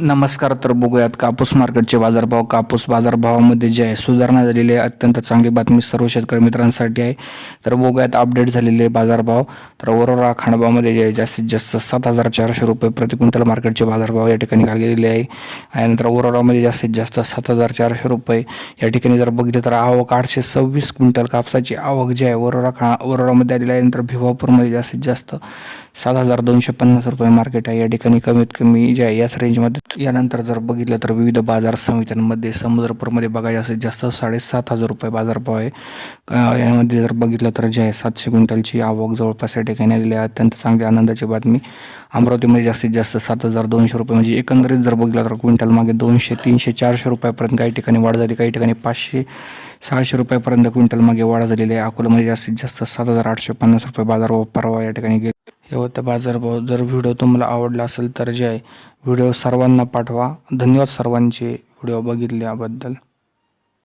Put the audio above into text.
नमस्कार तर बघूयात कापूस मार्केटचे बाजारभाव. कापूस बाजारभावामध्ये जे आहे सुधारणा झालेली आहे. अत्यंत चांगली बातमी सर्व शेतकरी मित्रांसाठी आहे. तर बघूयात अपडेट झालेले बाजारभाव. तर ओरोरा खांडबामध्ये जे आहे जास्तीत जास्त सात हजार चारशे रुपये प्रति क्विंटल मार्केटचे बाजारभाव या ठिकाणी गेलेले आहे. यानंतर नंतर ओरोरामध्ये जास्तीत जास्त सात हजार चारशे रुपये. या ठिकाणी जर बघितलं तर आवक आठशे सव्वीस क्विंटल कापसाची आवक जी आहे ओरोरा खा ओरोरामध्ये आलेली आहे. नंतर भिवापूरमध्ये जास्तीत जास्त सात हजार दोनशे पन्नास रुपये मार्केट आहे. या ठिकाणी कमीत कमी जे आहे याच रेंजमध्ये यानंतर जर बघितलं तर विविध बाजार समित्यांमध्ये समुद्रपूरमध्ये बघा जास्तीत जास्त साडेसात हजार रुपये बाजारभाव आहे. यामध्ये जर बघितलं तर जे आहे सातशे क्विंटलची आवक जवळपास या ठिकाणी आलेली आहे. अत्यंत चांगली आनंदाची बातमी. अमरावतीमध्ये जास्तीत जास्त सात हजार दोनशे रुपये म्हणजे एकंदरीत जर बघितलं तर क्विंटल मागे दोनशे तीनशे चारशे रुपयापर्यंत काही ठिकाणी वाढ झाली. काही ठिकाणी पाचशे सहाशे रुपयापर्यंत क्विंटल मागे वाढ झालेली आहे. अकोलामध्ये जास्तीत जास्त सात हजार आठशे पन्नास रुपये बाजारभाव परवा या ठिकाणी गेले. हे होतं बाजारभाव जर व्हिडिओ तुम्हाला आवडला असेल तर जे आहे व्हिडिओ सर्वांना पाठवा. धन्यवाद सर्वांचे व्हिडिओ बघितल्याबद्दल.